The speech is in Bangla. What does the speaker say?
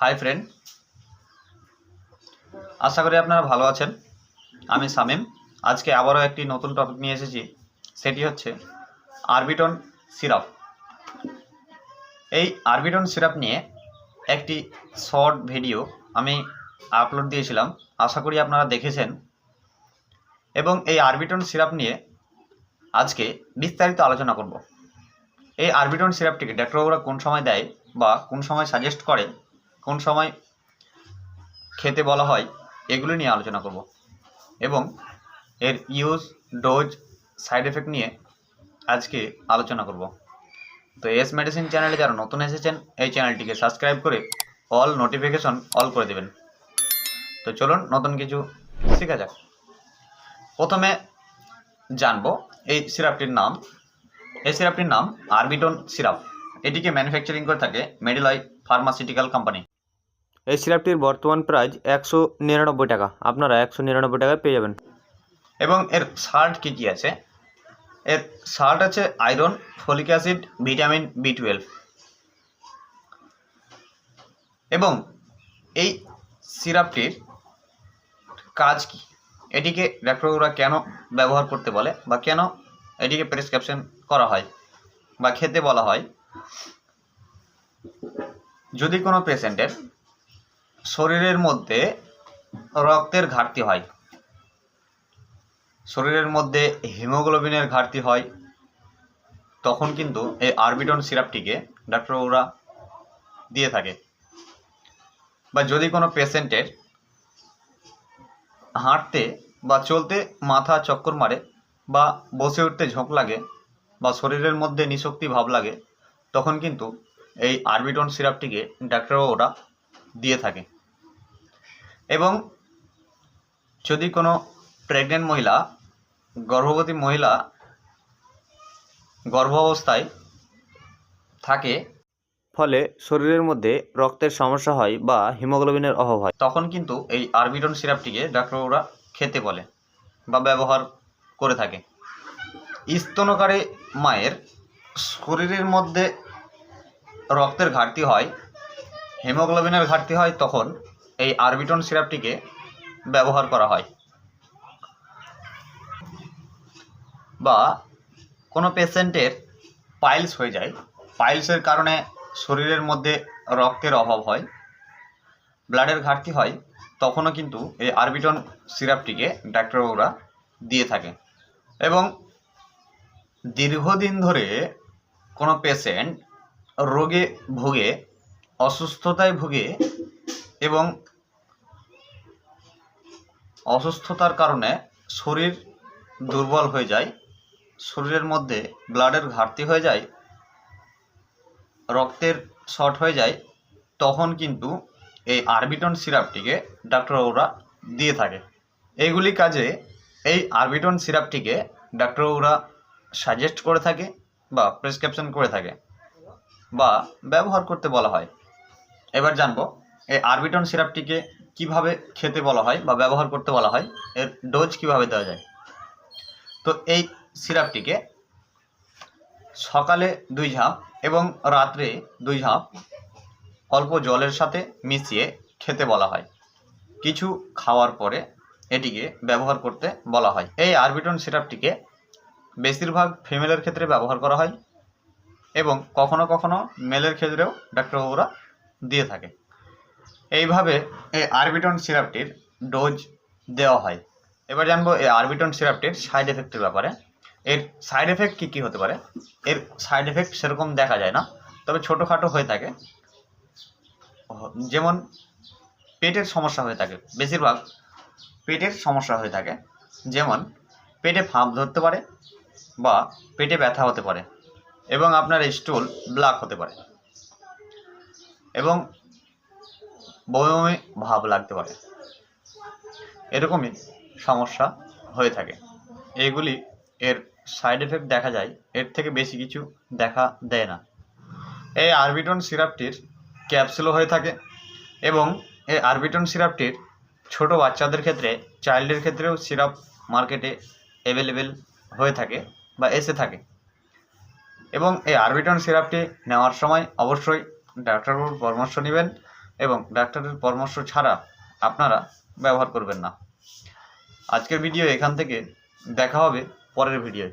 হাই ফ্রেন্ড আশা করি আপনারা ভালো আছেন। আমি সামিম আজকে আবারও একটি নতুন টপিক নিয়ে এসেছি। সেটি হচ্ছে আরবিটন সিরাপ এই আরবিটন সিরাপ নিয়ে একটি শর্ট ভিডিও আমি আপলোড দিয়েছিলাম। আশা করি আপনারা দেখেছেন। এবং এই আরবিটন সিরাপ নিয়ে আজকে বিস্তারিত আলোচনা করব। এই আরবিটন সিরাপটিকে ডাক্তারবাবুরা কোন সময় দেয় বা কোন সময় সাজেস্ট করে কোন সময় খেতে বলা হয়, এগুলো নিয়ে আলোচনা করব। এবং এর ইউজ ডোজ সাইড এফেক্ট নিয়ে আজকে আলোচনা করব। তো এস মেডিসিন চ্যানেলে যারা নতুন এসেছেন, এই চ্যানেলটিকে সাবস্ক্রাইব করে অল নোটিফিকেশন অল করে দেবেন। তো চলুন, নতুন কিছু শেখা যাক। প্রথমে জানব এই সিরাপটির নাম। এই সিরাপটির নাম আরবিটন সিরাপ এটিকে ম্যানুফ্যাকচারিং করে থাকে মেডিলয় ফার্মাসিউটিক্যাল কোম্পানি এই সিরাপটির বর্তমান প্রাইস একশো নিরানব্বই টাকা। আপনারা একশো নিরানব্বই টাকায় পেয়ে যাবেন। এবং এর সাল্ট কী কী আছে? এর সাল্ট আছে iron, folic acid, vitamin B twelve. এবং এই সিরাপটির কাজ কি? এটিকে ডাক্তারবাবুরা কেন ব্যবহার করতে বলে বা কেন এটিকে প্রেসক্রিপশন করা হয় বা খেতে বলা হয়? যদি কোনো পেশেন্টের শরীরের মধ্যে রক্তের ঘাটতি হয়। শরীরের মধ্যে হিমোগ্লোবিনের ঘাটতি হয়। তখন কিন্তু এই আরবিটন সিরাপটিকে ডাক্তারবাবুরা দিয়ে থাকে। বা যদি কোনো পেশেন্টের হাঁটতে বা চলতে মাথা চক্কর মারে বা বসে উঠতে ঝোঁক লাগে বা শরীরের মধ্যে নিশক্তি ভাব লাগে, তখন কিন্তু এই আরবিটন সিরাপটিকে ডাক্তারবাবুরা দিয়ে থাকে। এবং যদি কোনো প্রেগনেন্ট মহিলা, গর্ভবতী মহিলা গর্ভাবস্থায় থাকে, ফলে শরীরের মধ্যে রক্তের সমস্যা হয় বা হিমোগ্লোবিনের অভাব হয়, তখন কিন্তু এই আরবিটন সিরাপটিকে ডাক্তারবাবুরা খেতে বলে বা ব্যবহার করে থাকে। স্তনকারে মায়ের শরীরের মধ্যে রক্তের ঘাটতি হয় হিমোগ্লোবিনের ঘাটতি হয় তখন এই আরবিটন সিরাপটিকে ব্যবহার করা হয়। বা কোনো পেশেন্টের পাইলস হয়ে যায়। পাইলসের কারণে শরীরের মধ্যে রক্তের অভাব হয়, ব্লাডের ঘাটতি হয়, তখনও কিন্তু এই আরবিটন সিরাপটিকে ডাক্তারবাবুরা দিয়ে থাকে। এবং দীর্ঘদিন ধরে কোনো পেশেন্ট রোগে ভুগে অসুস্থতায় ভুগে এবং অসুস্থতার কারণে শরীর দুর্বল হয়ে যায়, শরীরের মধ্যে ব্লাডের ঘাটতি হয়ে যায়, রক্তের শর্ট হয়ে যায়, তখন কিন্তু এই আরবিটন সিরাপটিকে ডাক্তারবাবুরা দিয়ে থাকে। এইগুলি কাজে এই আরবিটন সিরাপটিকে ডাক্তারবাবুরা সাজেস্ট করে থাকে বা প্রেসক্রিপশন করে থাকে বা ব্যবহার করতে বলা হয়। এবার জানব, এই আরবিটন সিরাপটিকে কীভাবে খেতে বলা হয় বা ব্যবহার করতে বলা হয়, এর ডোজ কীভাবে দেওয়া যায়? তো এই সিরাপটিকে সকালে দুই ঝাঁপ এবং রাত্রে দুই ঝাঁপ অল্প জলের সাথে মিশিয়ে খেতে বলা হয়। কিছু খাওয়ার পরে এটিকে ব্যবহার করতে বলা হয়। এই আরবিটন সিরাপটিকে বেশিরভাগ ফিমেলের ক্ষেত্রে ব্যবহার করা হয় এবং কখনো কখনো মেলের ক্ষেত্রেও ডাক্তারবাবুরা দিয়ে থাকে। এইভাবে এই আরবিটন সিরাপটির ডোজ দেওয়া হয়। এবার জানব এই আরবিটন সিরাপটির সাইড এফেক্টের ব্যাপারে। এর সাইড এফেক্ট কী কী হতে পারে? এর সাইড এফেক্ট সেরকম দেখা যায় না, তবে ছোটোখাটো হয়ে থাকে। যেমন পেটের সমস্যা হয়ে থাকে, বেশিরভাগ পেটের সমস্যা হয়ে থাকে। যেমন পেটে ফাঁপ ধরতে পারে বা পেটে ব্যথা হতে পারে এবং আপনার স্টুল ব্লাক হতে পারে। এবং বমি বমি ভাব লাগতে পারে। এরকমই সমস্যা হয়ে থাকে। এইগুলি এর সাইড এফেক্ট দেখা যায়, এর থেকে বেশি কিছু দেখা দেয় না। এই আরবিটন সিরাপটির ক্যাপসুলও হয়ে থাকে এবং এই আরবিটন সিরাপটির ছোট বাচ্চাদের ক্ষেত্রে চাইল্ডের ক্ষেত্রেও সিরাপ মার্কেটে অ্যাভেলেবেল হয়ে থাকে বা এসে থাকে। এবং এই আরবিটন সিরাপটি নেওয়ার সময় অবশ্যই ডাক্তারবাবুর পরামর্শ নেবেন এবং ডাক্তারের পরামর্শ ছাড়া আপনারা ব্যবহার করবেন না। আজকের ভিডিও এখান থেকে দেখা হবে পরের ভিডিওয়।